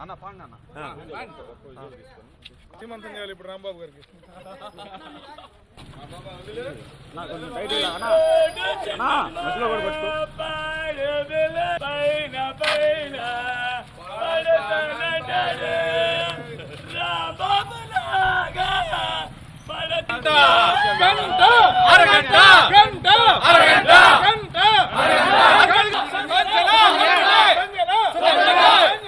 అన్న పాండి అన్న శ్రీమంతం చేయాలి ఇప్పుడు రాంబాబు గారికి నా కొంచెం టైట్గా అన్న అన్న మధ్యలో కూడా పట్టుకో అరగంట గంట అరగంట గంట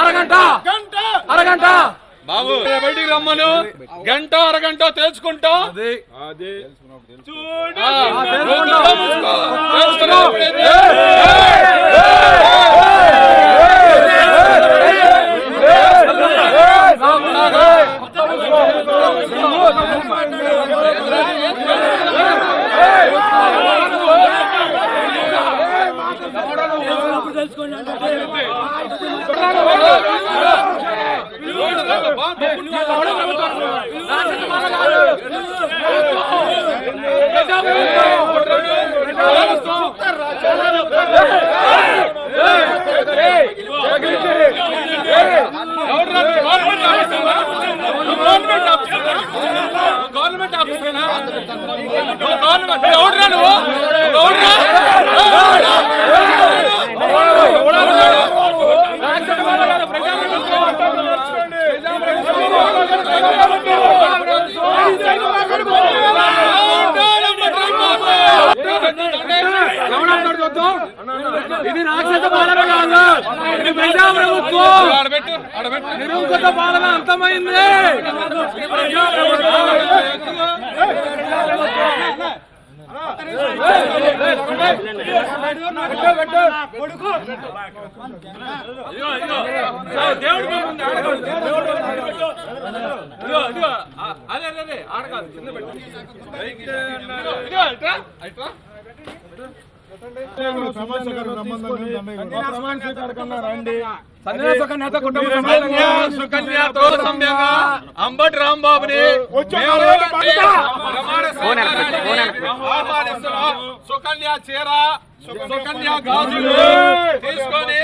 అరగంట! గంట! అరగంట! బాబు బయటికి రమ్మను. గంట అరగంట తెలుసుకుంటాం అది. అది ఆ, తెలుసుకుంటాం. గవర్నమెంట్ ఆఫీసేనా గవర్నమెంట్ ఇది రాక్షస పాలన కాదు ఇది ప్రజా ప్రభుత్వం నిరంకుశ పాలన అంతమైంది ఇది ప్రజా దేవుడు అదే అదే అదే ఆడ కాదు కింద పెట్టు అంబటి రాంబాబుని. సుకన్య చీర సు- సుకన్య గాజులు తీసుకొని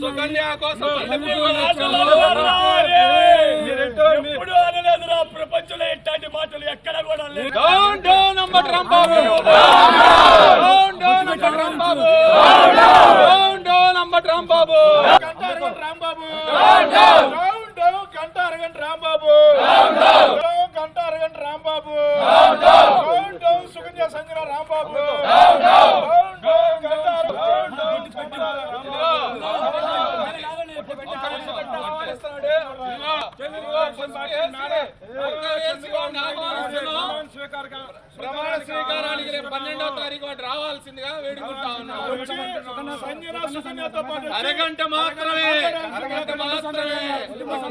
సుకన్య కోసం ప్రపంచంలో ఎట్లాంటి మాటలు ఎక్కడ కూడా లేదు రాంబాబు రాంబాబు రాంబాబు గంట అరగంట రాంబాబు డౌన్ డౌన్ గంట అరగంట రాంబాబు డౌన్ గంట అరగంట రాంబాబు డౌన్ డౌన్ సుకన్య సంగ్రహ రాంబాబు డౌన్ డౌన్ గంట అరగంట ప్రమాణ స్వీకారానికి రేపు పన్నెండవ తారీఖు వాటి రావాల్సిందిగా వేడుకుంటా ఉన్నాం అరగంట మాత్రమే. అరగంట మాత్రమే.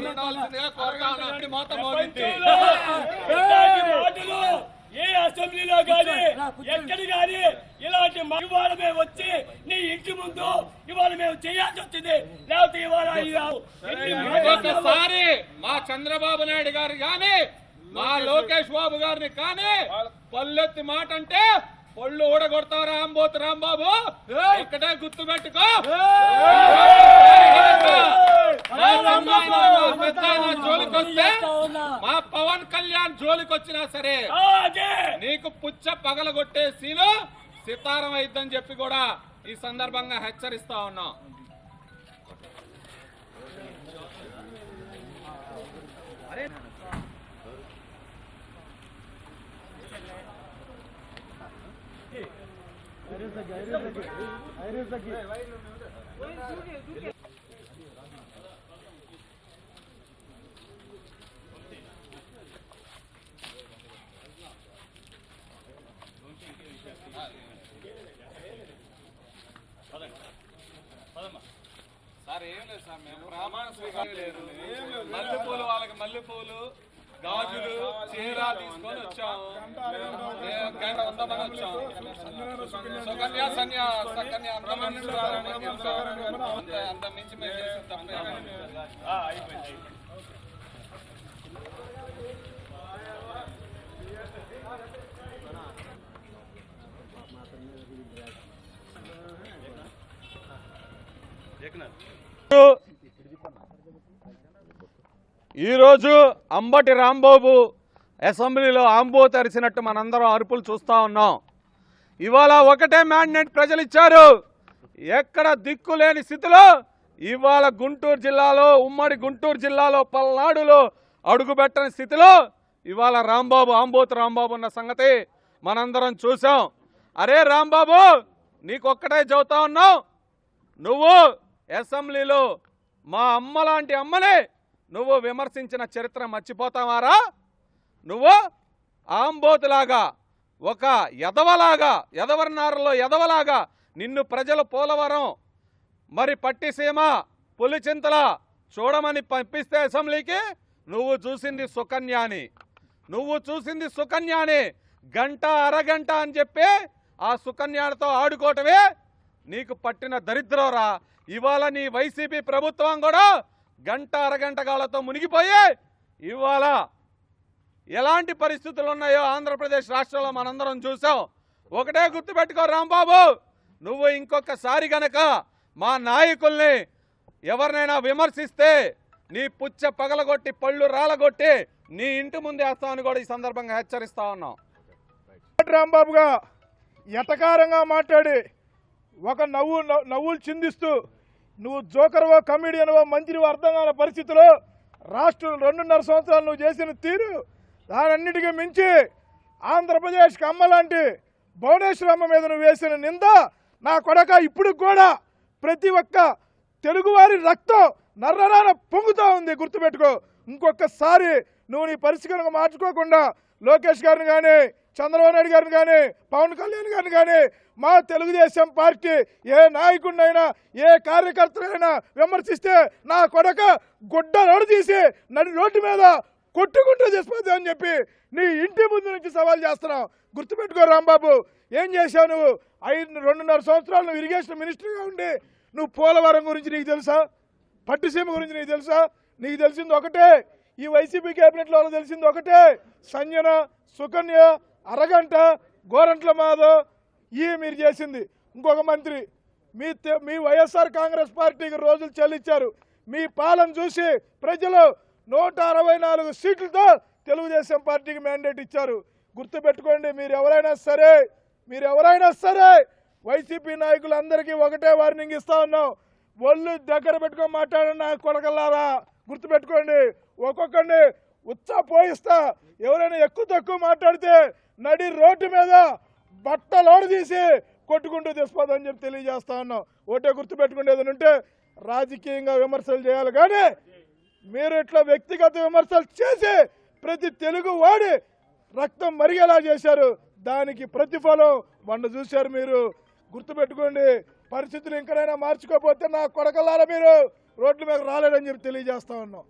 ఉండాల్సిందిగా కోరుతా ఉన్నాం మోగింది మాటలు ఏ అసెంబ్లీలో గాని ఎక్కడ గాని ఇలాంటి ఇవాళ మేము వచ్చి నీ ఇంటి ముందు ఇవాళ మేము చేయాల్సి వచ్చింది. లేకపోతే ఇవాళ ఒకసారి మా చంద్రబాబు నాయుడు గారు గాని మా లోకేష్ బాబు గారిని కానీ పల్లెత్తి మాట అంటే పొళ్ళు ఊడగొడతావు రాంబోతు రాంబాబు. ఇక్కడే గుర్తు పెట్టుకో. మా తమ్ముడు, మా పెద్దాయన జోలికొస్తే మా పవన్ కళ్యాణ్ జోలికి వచ్చినా సరే నీకు పుచ్చ పగలగొట్టే శీలు సితారం అయిద్దని చెప్పి కూడా ఈ సందర్భంగా హెచ్చరిస్తా ఉన్నాం. సార్ ఏం లేదు సార్ మేము ప్రామాణ స్వీకారం లేదు మల్లెపూలు వాళ్ళకి మల్లెపూలు గాజులు చీర తీసుకొని వచ్చాము గంట వచ్చాము సుకన్య సన్య సకన్య అంత అంత మించి మేము చేసిన తప్పే ఈరోజు అంబటి రాంబాబు అసెంబ్లీలో ఆంబో తెరిచినట్టు మనందరం అరుపులు చూస్తూ ఉన్నాం. ఇవాళ ఒకటే మ్యాండేట్ ప్రజలు ఇచ్చారు ఎక్కడ దిక్కు లేని స్థితిలో ఇవాళ గుంటూరు జిల్లాలో ఉమ్మడి గుంటూరు జిల్లాలో పల్నాడులో అడుగుపెట్టని స్థితిలో ఇవాళ రాంబాబు ఆంబోతు రాంబాబు ఉన్న సంగతి మనందరం చూసాం అరే రాంబాబు నీకొక్కటే చదువుతా ఉన్నావు నువ్వు అసెంబ్లీలో మా అమ్మ లాంటి అమ్మనే నువ్వు విమర్శించిన చరిత్ర మర్చిపోతావారా? నువ్వు ఆంబోతులాగా ఒక ఎదవలాగా ఎదవర్నారలో ఎదవలాగా నిన్ను ప్రజలు పోలవరం మరి పట్టిసీమ పులిచింతల చూడమని పంపిస్తే అసెంబ్లీకి? నువ్వు చూసింది సుకన్యాని. నువ్వు చూసింది సుకన్యాని. గంట అరగంట అని చెప్పి ఆ సుకన్యతో ఆడుకోవటమే నీకు పట్టిన దరిద్రంరా. ఇవాళ నీ వైసీపీ ప్రభుత్వం కూడా గంట అరగంట కాలతో మునిగిపోయి ఇవాళ ఎలాంటి పరిస్థితులు ఉన్నాయో ఆంధ్రప్రదేశ్ రాష్ట్రంలో మనందరం చూసాం. ఒకటే గుర్తుపెట్టుకో రాంబాబు నువ్వు ఇంకొకసారి గనక మా నాయకుల్ని ఎవరినైనా విమర్శిస్తే నీ పుచ్చ పగలగొట్టి పళ్ళు రాలగొట్టి నీ ఇంటి ముందే వేస్తామని కూడా ఈ సందర్భంగా హెచ్చరిస్తా ఉన్నాం. రాంబాబుగా ఎటకారంగా మాట్లాడి ఒక నవ్వు నవ్వు- నవ్వులు చిందిస్తూ నువ్వు జోకర్వో కమిడియన్వో మంత్రివో అర్థం కాని పరిస్థితిలో రాష్ట్రం రెండున్నర సంవత్సరాలు నువ్వు చేసిన తీరు దానన్నిటికీ మించి ఆంధ్రప్రదేశ్కి అమ్మలాంటి భువనేశ్వరమ్మ మీద నువ్వు వేసిన నింద నా కొడక ఇప్పుడు కూడా ప్రతి ఒక్క తెలుగువారి రక్తం నర్రరాన పొంగుతూ ఉంది. గుర్తుపెట్టుకో ఇంకొకసారి నువ్వు నీ పరిస్థితులను మార్చుకోకుండా లోకేష్ గారిని కానీ చంద్రబాబు నాయుడు గారిని కానీ పవన్ కళ్యాణ్ గారిని కానీ మా తెలుగుదేశం పార్టీ ఏ నాయకుడినైనా ఏ కార్యకర్తనైనా విమర్శిస్తే నా కొడక గుడ్డ రోడ్డు తీసి నడి రోడ్డు మీద కొట్టుకుంటూ చేసిపోతా అని చెప్పి నీ ఇంటి ముందు నుంచి సవాల్ చేస్తున్నావు. గుర్తుపెట్టుకో రాంబాబు ఏం చేశావు నువ్వు? ఐదు రెండున్నర సంవత్సరాలు నువ్వు ఇరిగేషన్ మినిస్టర్గా ఉండి నువ్వు పోలవరం గురించి నీకు తెలుసా? పట్టుసీమ గురించి నీకు తెలుసా? నీకు తెలిసింది ఒకటే ఈ వైసీపీ కేబినెట్లో తెలిసింది ఒకటే సంజన సుకన్య అరగంట గోరంట్ల మాధవ్ ఇవి మీరు చేసింది. ఇంకొక మంత్రి మీ తె- మీ వైఎస్ఆర్ కాంగ్రెస్ పార్టీకి రోజులు చెల్లించారు. మీ పాలన చూసి ప్రజలు నూట అరవై నాలుగు సీట్లతో తెలుగుదేశం పార్టీకి మ్యాండేట్ ఇచ్చారు. గుర్తుపెట్టుకోండి మీరు ఎవరైనా సరే మీరు ఎవరైనా సరే వైసీపీ నాయకులందరికీ ఒకటే వార్నింగ్ ఇస్తా ఉన్నాం. ఒళ్ళు దగ్గర పెట్టుకొని మాట్లాడండి నా కొడకల్లారా. గుర్తుపెట్టుకోండి ఒక్కొక్కడిని ఉత్సాహ పోయిస్తా. ఎవరైనా ఎక్కువ తక్కువ మాట్లాడితే నడి రోడ్డు మీద బట్టలోడు తీసి కొట్టుకుంటూ తెచ్చిపోదని చెప్పి తెలియజేస్తా ఉన్నాం. ఒకటే గుర్తుపెట్టుకుంటే ఉంటే రాజకీయంగా విమర్శలు చేయాలి. కానీ మీరు ఇట్లా వ్యక్తిగత విమర్శలు చేసి ప్రతి తెలుగు వాడి రక్తం మరిగేలా చేశారు. దానికి ప్రతిఫలం మొన్న చూశారు మీరు. గుర్తుపెట్టుకోండి పరిస్థితులు ఇంకనైనా మార్చుకోకపోతే నా కొడకల్లారా మీరు? రోడ్ల మీద రాలేడని చెప్పి తెలియజేస్తా ఉన్నాం.